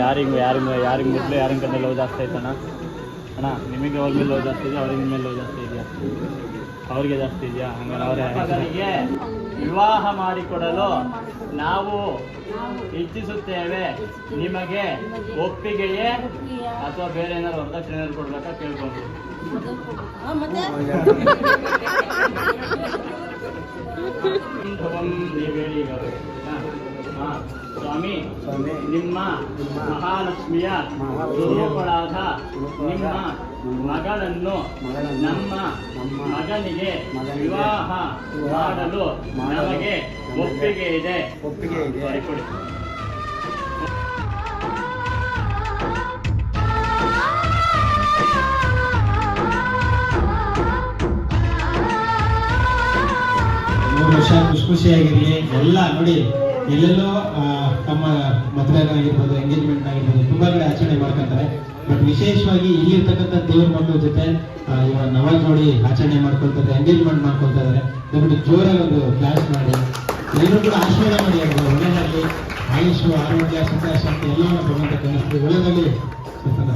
ಯಾರಿಗೆ ಯಾರಿಗೆ ಯಾರಿಗೆ ಮೊದಲು ಯಾರಿನ ಕಡೆ ಲೋ ಜಾಸ್ತಿ ಆಯ್ತಣ್ಣ? ಅಣ್ಣ ನಿಮಗೆ ಅವ್ರ ಮೇಲೆ ಲೋ ಜಾಸ್ತಿ ಇದೆಯಾ? ಅವ್ರಿಗೆ ನಿಮ್ಮ ಮೇಲೆ ಲೋ ಜಾಸ್ತಿ ಇದೆಯಾ? ಅವ್ರಿಗೆ ಜಾಸ್ತಿ ಇದೆಯಾ? ಹಂಗಾರೆ ಅವರೇ ವಿವಾಹ ಮಾಡಿಕೊಡಲು ನಾವು ಇಚ್ಛಿಸುತ್ತೇವೆ. ನಿಮಗೆ ಒಪ್ಪಿಗೆಯೇ ಅಥವಾ ಬೇರೆ ಏನಾದ್ರು ವರದಕ್ಷಿಣೆ ಕೊಡ್ಬೇಕಾ ಕೇಳ್ಕೊಂಡು. ನೀವೇಳಿ ಈಗ. ಸ್ವಾಮಿ ಸ್ವಾಮಿ, ನಿಮ್ಮ ಮಹಾಲಕ್ಷ್ಮಿಯ ಸ್ವರೂಪಳಾದ ನಿಮ್ಮ ಮಗಳನ್ನು ನಮ್ಮ ನಮ್ಮ ಮಗನಿಗೆ ವಿವಾಹ ಮಾಡಲು ನಮಗೆ ಒಪ್ಪಿಗೆ ಇದೆ ಒಪ್ಪಿಗೆ ಇದೆ. ಬರೆಕೊಡಿ. ಮೂರು ವರ್ಷ ಖುಷಿ ಖುಷಿಯಾಗಿರಲಿ ಎಲ್ಲ ನೋಡಿ ಎಲ್ಲೆಲ್ಲೋ ತಮ್ಮ ಮದುವೆ ಆಗಿರ್ಬೋದು ಎಂಗೇಜ್ಮೆಂಟ್ ಆಗಿರ್ಬೋದು, ತುಂಬಾ ಕಡೆ ಆಚರಣೆ ಮಾಡ್ಕೊಂತಾರೆ. ಬಟ್ ವಿಶೇಷವಾಗಿ ಇಲ್ಲಿರ್ತಕ್ಕಂಥ ದೇವ್ರ ಮಕ್ಕಳ ಜೊತೆ ಇವಾಗ ನವ ಜೋಡಿ ಆಚರಣೆ ಮಾಡ್ಕೊಳ್ತಾರೆ ಎಂಗೇಜ್ಮೆಂಟ್ ಮಾಡ್ಕೊಳ್ತಾ ಇದಾರೆ. ದಯವಿಟ್ಟು ಜೋರಾಗಿ ಒಂದು ಕ್ಲಾಸ್ ಮಾಡಿ. ಎಲ್ಲರೂ ಕೂಡ ಆಶೀರ್ವಾದ ಮಾಡಿ ಒಳ್ಳೆಯದಾಗಲಿ ಆಯುಷು ಆರೋಗ್ಯ ಸುಖ ಶಾಂತಿ ಎಲ್ಲವನ್ನು ಭಗವಂತ ಕಲಿಸ್ತೀವಿ ಒಳ್ಳೆಯದಾಗಲಿ ಸ್ವಲ್ಪ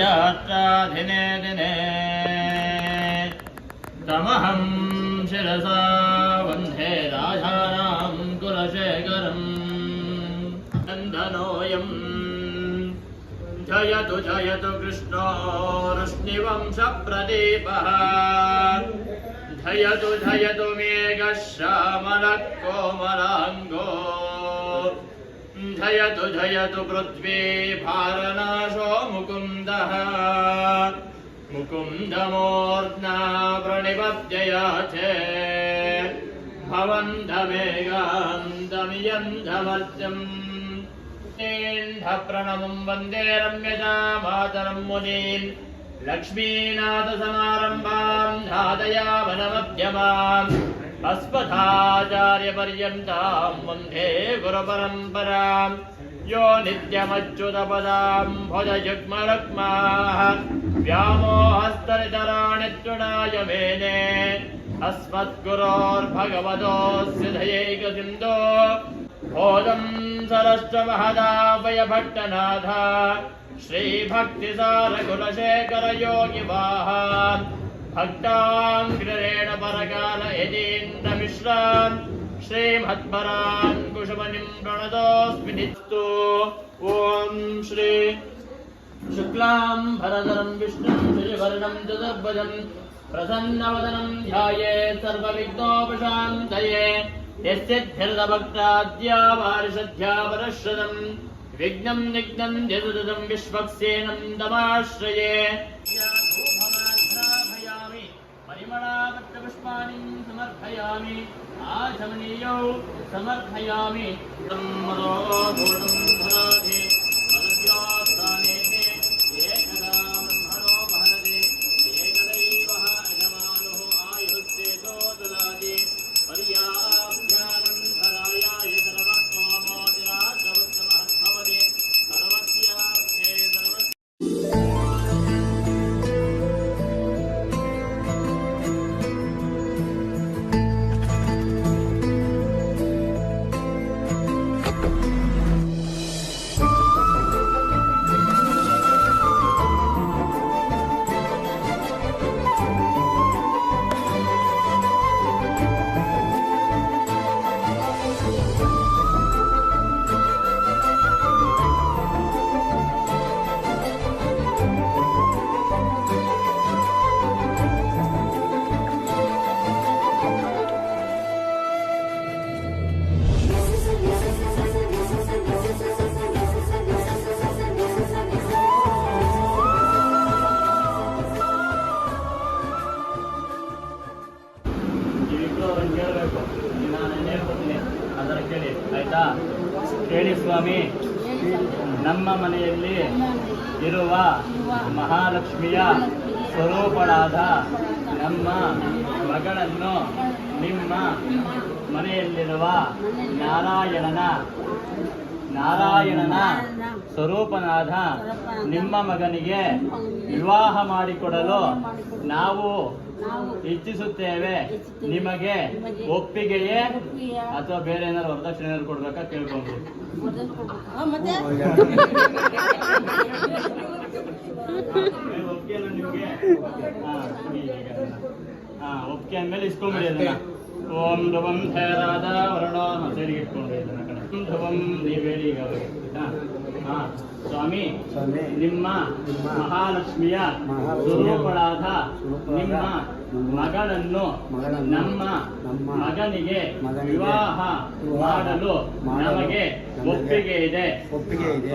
यात्राधिने दिने। तमहं शिरसा वन्धे राजानां कुलशेखरम् नन्दनोऽयम् जयतु जयतु कृष्णो कृष्णोरुष्णिवंशप्रदीपः जयतु जयतु मेघश्यामलः कोमलाङ्गो जयतु जयतु पृथ्वी भारनाशो मुकुन्दः। मुकुन्दमूर्ध्ना प्रणिपद्ययाथे भवन्धमेगान्तमियन्धमत्यम् प्रणमम् वंदे रम्यजामातरम् मुनीन्। लक्ष्मीनाथसमारम्भाम् धादयामनमध्यमाम् अस्मदाचार्यपर्यन्तां वंदे गुरुपरम्परां यो नित्यमच्युतपदां भुजयुग्मरुक्माः। व्यामोहस्तरितराणि तृणाय मेने। अस्मद्गुरोर्भगवतोऽस्य धयैकसिन्धो भोजं सरस्वमहदा वयभट्टनाथा। श्रीभक्तिसारकुलशेखरयोगिवाः भक्तां कृरेण परकाल यदि श्रीमत्परान् कुशमनिं प्रणतोऽस्मि निस्तु ॐ श्री शुक्लां भरधरं विष्णुं श्रीवर्णं चतुर्भुजं प्रसन्नवदनं ध्यायेत् सर्वविघ्नोपशान्तये यस्य धिरभक्ताद्या वारिषध्या परश्रदम् विघ्नं निघ्नं ध्यसुदं विश्वक्सेनं तमाश्रये परिमलापत्रपुष्पाणि समर्पयामि आचमनीयौ समर्पयामि ब्रह्मणोऽघोषं ಮನೆಯಲ್ಲಿ ಇರುವ ಮಹಾಲಕ್ಷ್ಮಿಯ ಸ್ವರೂಪಳಾದ ನಮ್ಮ ಮಗಳನ್ನು ನಿಮ್ಮ ಮನೆಯಲ್ಲಿರುವ ನಾರಾಯಣನ ನಾರಾಯಣನ ಸ್ವರೂಪನಾದ ನಿಮ್ಮ ಮಗನಿಗೆ ವಿವಾಹ ಮಾಡಿಕೊಡಲು ನಾವು ಇಚ್ಛಿಸುತ್ತೇವೆ. ನಿಮಗೆ ಒಪ್ಪಿಗೆಯೇ ಅಥವಾ ಬೇರೆ ಏನಾದ್ರು ವರದಕ್ಷಿಣೆ ಏನಾದ್ರು ಕೊಡ್ಬೇಕಾ ಕೇಳ್ಕೊಂಡು. ನಿಮ್ಗೆ ಹಾ ಕೊಡಿ ಈಗ ಅದನ್ನ. ಹಾ ಒಪ್ಪಿಗೆ ಅಂದ್ಮೇಲೆ ಇಸ್ಕೊಂಬಿಡಿ ಅದನ್ನ. ಓಂ ಧ್ರುವಂ ಧೈರಾದ ವರ್ಣೋ ಸರಿಗೆ ಇಟ್ಕೊಂಡ್ರಿ ಇದನ್ನ ಕಡೆ ಓಂ ಧ್ರುವಂ ನೀವು ಈಗ? ಹಾ ಸ್ವಾಮಿ ನಿಮ್ಮ ಮಹಾಲಕ್ಷ್ಮಿಯ ಸ್ವರೂಪಳಾದ ನಿಮ್ಮ ಮಗಳನ್ನು ನಮ್ಮ ಮಗನಿಗೆ ವಿವಾಹ ಮಾಡಲು ನಮಗೆ ಒಪ್ಪಿಗೆ ಇದೆ ಒಪ್ಪಿಗೆ ಇದೆ.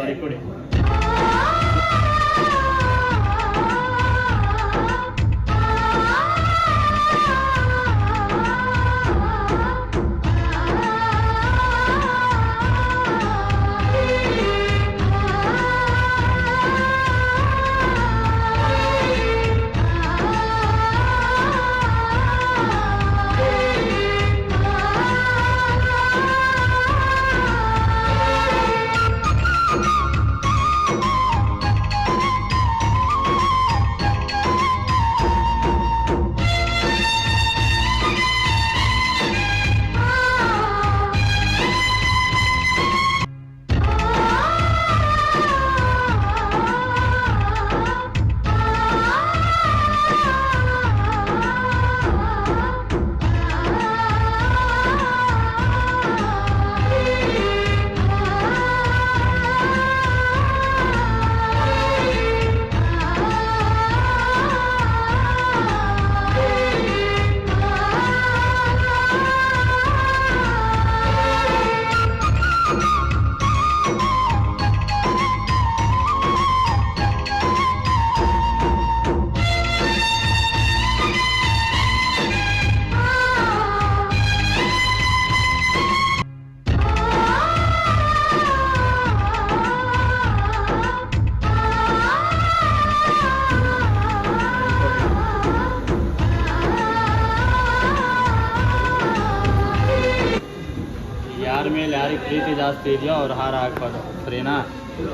ಮೇಲೆ ಯಾರಿಗೆ ಪ್ರೀತಿ ಜಾಸ್ತಿ ಇದೆಯೋ ಅವ್ರು ಹಾರ ಹಾಕ್ಬೋದು ಸರಿನಾ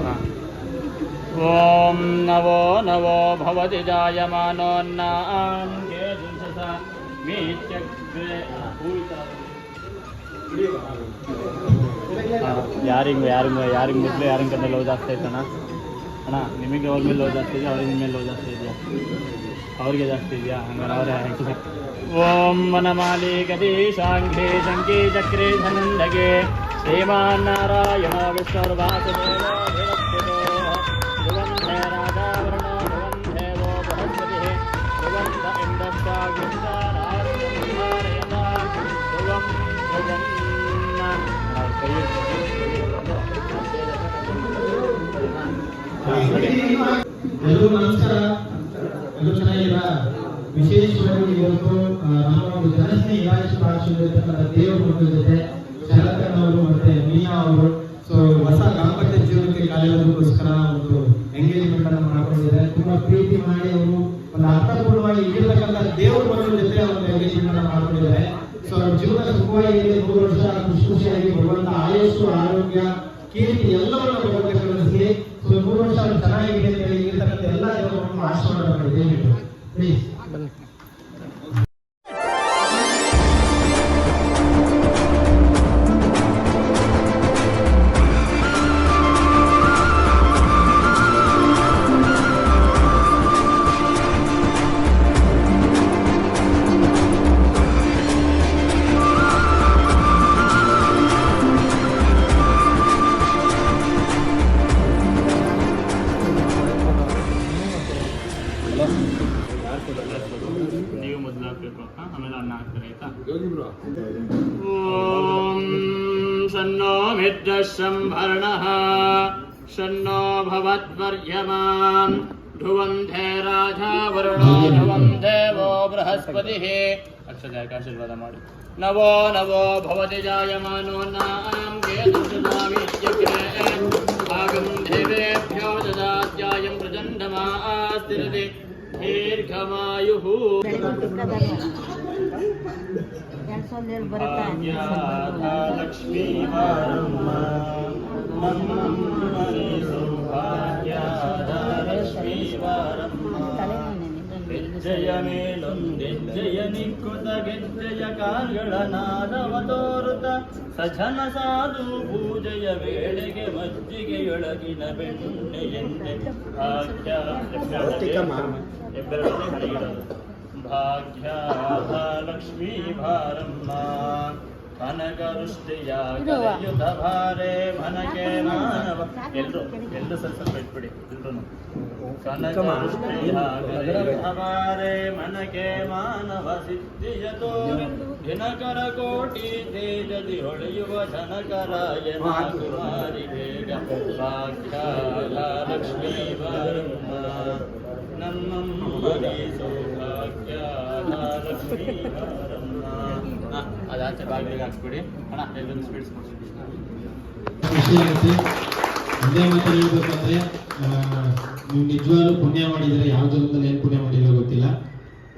ಹಾಂ ಓಂ ನವೋ ನವೋ ಭವತಿ ಜಾಯಮಾನೋನ್ನಾಂ ಕೇಶಸ ಮೀಚಕ್ರೆ ಯಾರಿಗೆ ಯಾರಿಗೆ ಯಾರಿಗೆ ಮೊದಲು ಯಾರಿನ ಕಡೆ ಲವ್ ಜಾಸ್ತಿ ಆಯ್ತಣ್ಣ ಅಣ್ಣ ನಿಮಗೆ ಅವ್ರ ಮೇಲೆ ಲವ್ ಜಾಸ್ತಿ ಇದೆಯಾ ಅವ್ರಿಗೆ ನಿಮ್ಮ ಮೇಲೆ ಲವ್ ಜಾಸ್ತಿ ಇದೆಯಾ ಅವ್ರಿಗೆ ಜಾಸ್ತಿ ಇದೆಯಾ ಹಂಗಾರೆ ಅವರೇ ಆಯ್ತು ಓಂ ವನಮಾಲಿ ಗದಿ ಶಾಂಘೆ ಶಂಕಿ ಚಕ್ರೆ ಧನಂದಗೆ ಶ್ರೀಮಾನ್ ನಾರಾಯಣ ವಿಷ್ಣುರ್ವಾಸುದೇವ ಧಿರಸ್ಥಿತೋ ಧ್ರುವಂಧೆ ರಾಜಾವರಣೋ ಧ್ರುವಂಧೇವೋ ಬೃಹಸ್ಪತಿಃ ಧ್ರುವಂತ ಇಂದ್ರಸ್ವಾಗ್ನಿಶ್ಚ ರಾಜಸಂಹಾರಯತ ಧ್ರುವಂ ಧ್ರುವಂ ಅವ್ರ ಕೈ ಹಿಡ್ಕೊಂಡು, ಹಾ, ಸರಿ. ಎಲ್ಲರೂ ನಮಸ್ಕಾರ ಎಲ್ಲರೂ ಚೆನ್ನಾಗಿದ್ದೀರಾ ವಿಶೇಷವಾಗಿ ಇವತ್ತು ಆ, ನಮ್ಮ ಒಂದು ಜನಸ್ನೇಹಿ ಇಲಾಖೆ ಭಾಷೆಯಲ್ಲಿರ್ತಕ್ಕಂಥ ದೇವರ ಮಕ್ಕಳ ಜೊತೆ ಅವ್ರ ಜೀವನ ಸುಖವಾಗಿ ವರ್ಷ ಖುಷಿ ಖುಷಿಯಾಗಿ ಭಗವಂತ ಆಯಸ್ಸು, ಆರೋಗ್ಯ, ಕೀರ್ತಿ ಎಲ್ಲವನ್ನು ಭಗವಂತ ಕರುಣಿಸಲಿ ಸೊ ನೂರು ವರ್ಷ ಚೆನ್ನಾಗಿದೆ ಅಂತ ಹೇಳಿ ಇರ್ತಕ್ಕಂಥ ಎಲ್ಲ ಜನರನ್ನು ಆಶೀರ್ವಾದ ಮಾಡಿ ದಯವಿಟ್ಟು ಪ್ಲೀಸ್ शन्नो भवद्वर्यमान्। ध्रुवन्धे राजा वरुण ध्रुवं देवो बृहस्पतिः। अच्छा, अक्षजाकाशीर्वाद नवो नवो भवति जायमानो नाम भागं देवेभ्यो ददात्यायं दीर्घमायुः। ಸಲ ಹೇಳಿ ಬರುತ್ತಾ ಭಾಗ್ಯಾದ ಲಕ್ಷ್ಮೀವಾರಮ್ಮ ನಮ್ಮಮ್ಮನಿ ಸೌಭಾಗ್ಯಾದ ಲಕ್ಷ್ಮೀವಾರಮ್ಮ ಹೆಜ್ಜೆಯ ಮೇಲೊಂದೆಜ್ಜೆಯ ನಿಕ್ಕುತ ಗೆಜ್ಜೆಯ ಕಾಲ್ಗಳ ನಾದವ ತೋರುತ ಸಜನ ಸಾಧು ಪೂಜೆಯ ವೇಳೆಗೆ ಮಜ್ಜಿಗೆಯೊಳಗಿನ ಬೆಣ್ಣೆಯೆಂದೆ ಭಾಗ್ಯ ಹೆಬ್ಬೆರಳಲ್ಲಿ ಹಣೆಗಿಡೋದು ಭಾಗ್ಯಾದ ಲಕ್ಷ್ಮೀ ಭಾರಮ್ಮ ಕನಕವೃಷ್ಟಿಯ ಕರೆಯುತ ಭಾರೆ ಮನಗೆ ಮಾನವ. ಎಲ್ರು ಎಲ್ರು ಸ್ವಲ್ಪ ಸ್ವಲ್ಪ ಇಟ್ಬಿಡಿ ಎಲ್ರು ಕನಗರುಷ್ಟಿಯ ಭಾರೆ ಮನಗೆ ಮಾನವ ಸಿದ್ಧಿಯ ತೋರಿ ದಿನಕರ ಕೋಟಿ ತೇಜದಿ ಹೊಳೆಯುವ ಜನಕರಾಯನ ಕುಮಾರಿ ಬೇಗ. ಭಾಗ್ಯಾದ ಲಕ್ಷ್ಮೀ ನಮ್ಮಮ್ಮನಿ ಸೌಭಾಗ್ಯ. ಲಕ್ಷ್ಮೀ ಹೇಳ್ಬೇಕಂದ್ರೆ ನೀವು ನಿಜವಾಗ್ಲೂ ಪುಣ್ಯ ಮಾಡಿದ್ರೆ ಯಾವ ಜನ್ಮದಲ್ಲಿ ಏನ್ ಪುಣ್ಯ ಮಾಡಿದ್ರೆ ಗೊತ್ತಿಲ್ಲ.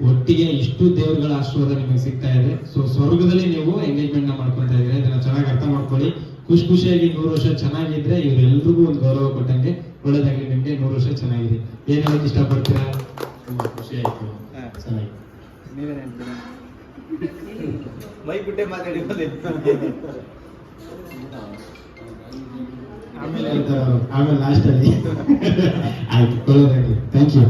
ಒಟ್ಟಿಗೆ ಇಷ್ಟು ದೇವರುಗಳ ಆಶೀರ್ವಾದ ನಿಮಗೆ ಸಿಗ್ತಾ ಇದೆ. ಸೊ ಸ್ವರ್ಗದಲ್ಲಿ ನೀವು ಎಂಗೇಜ್ಮೆಂಟ್ನ ಮಾಡ್ಕೊಂತ ಇದ್ರೆ ಇದನ್ನ ಚೆನ್ನಾಗಿ ಅರ್ಥ ಮಾಡ್ಕೊಳ್ಳಿ. ಖುಷಿ ಖುಷಿಯಾಗಿ ನೂರು ವರ್ಷ ಚೆನ್ನಾಗಿದ್ರೆ ಇವ್ರೆಲ್ರಿಗೂ ಒಂದು ಗೌರವ ಕೊಟ್ಟಂಗೆ ಒಳ್ಳೇದಾಗ್ಲಿ, ನಿಮ್ಗೆ ನೂರು ವರ್ಷ ಚೆನ್ನಾಗಿದೆ. ಏನ್ ಇಷ್ಟ ಇಷ್ಟಪಡ್ತೀರಾ ತುಂಬಾ ಖುಷಿ ಆಯ್ತು ಚೆನ್ನಾಗಿ ಮೈ ಬಿಟ್ಟೆ ಮಾತಾಡಿ ಆಮೇಲೆ ಆಮೇಲೆ ಲಾಸ್ಟ್ ಅಲ್ಲಿ. ಆಯ್ತು ಥ್ಯಾಂಕ್ ಯು